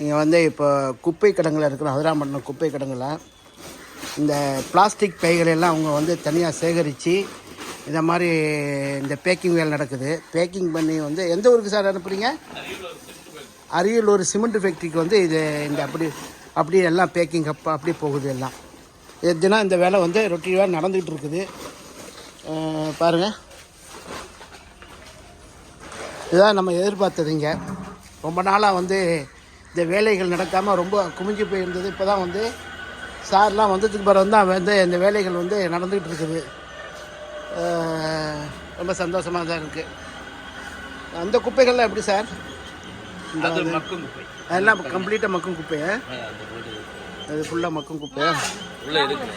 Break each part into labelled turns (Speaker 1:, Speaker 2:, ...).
Speaker 1: இங்கே வந்து இப்போ குப்பை கடங்களில் இருக்கிறோம் அதிராம்பட்டினம் குப்பை கடங்களில் இந்த பிளாஸ்டிக் பைகளெல்லாம் அவங்க வந்து தனியாக சேகரித்து இந்த மாதிரி இந்த பேக்கிங் வேலை நடக்குது. பேக்கிங் பண்ணி வந்து எந்த ஊருக்கு சார் அனுப்புகிறீங்க அரியலூர் சிமெண்ட் ஃபேக்ட்ரிக்கு வந்து இது இந்த அப்படி அப்படி எல்லாம் பேக்கிங் அப்போ அப்படி போகுது எல்லாம். எதுனா இந்த வேலை வந்து ரொட்டீனாக நடந்துக்கிட்டு இருக்குது. பாருங்கள் இதான் நம்ம எதிர்பார்த்ததுங்க ரொம்ப நாளாக வந்து இந்த வேலைகள் நடக்காமல் ரொம்ப குமிஞ்சு போயிருந்தது. இப்போ தான் வந்து சார்லாம் வந்ததுக்கு பிறகு தான் வந்து இந்த வேலைகள் வந்து நடந்துகிட்டு இருக்குது. ரொம்ப சந்தோஷமாக தான் இருக்குது அந்த குப்பைகள்லாம் எப்படி சார்? அதெல்லாம் கம்ப்ளீட்டாக மக்கும் குப்பையா அது ஃபுல்லாக மக்கும் குப்பையா?
Speaker 2: உள்ள இருக்கு.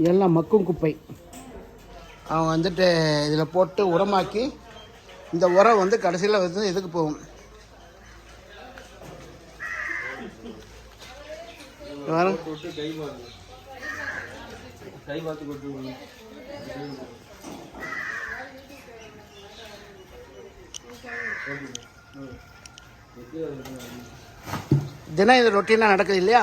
Speaker 1: இதெல்லாம் எல்லாம் மக்கும் குப்பை. அவங்க வந்துட்டு இதில் போட்டு உரமாக்கி இந்த உரம் வந்து கடைசியில் வந்து இதுக்கு போகும். தினம் இது ரொட்டீனாக நடக்குது இல்லையா?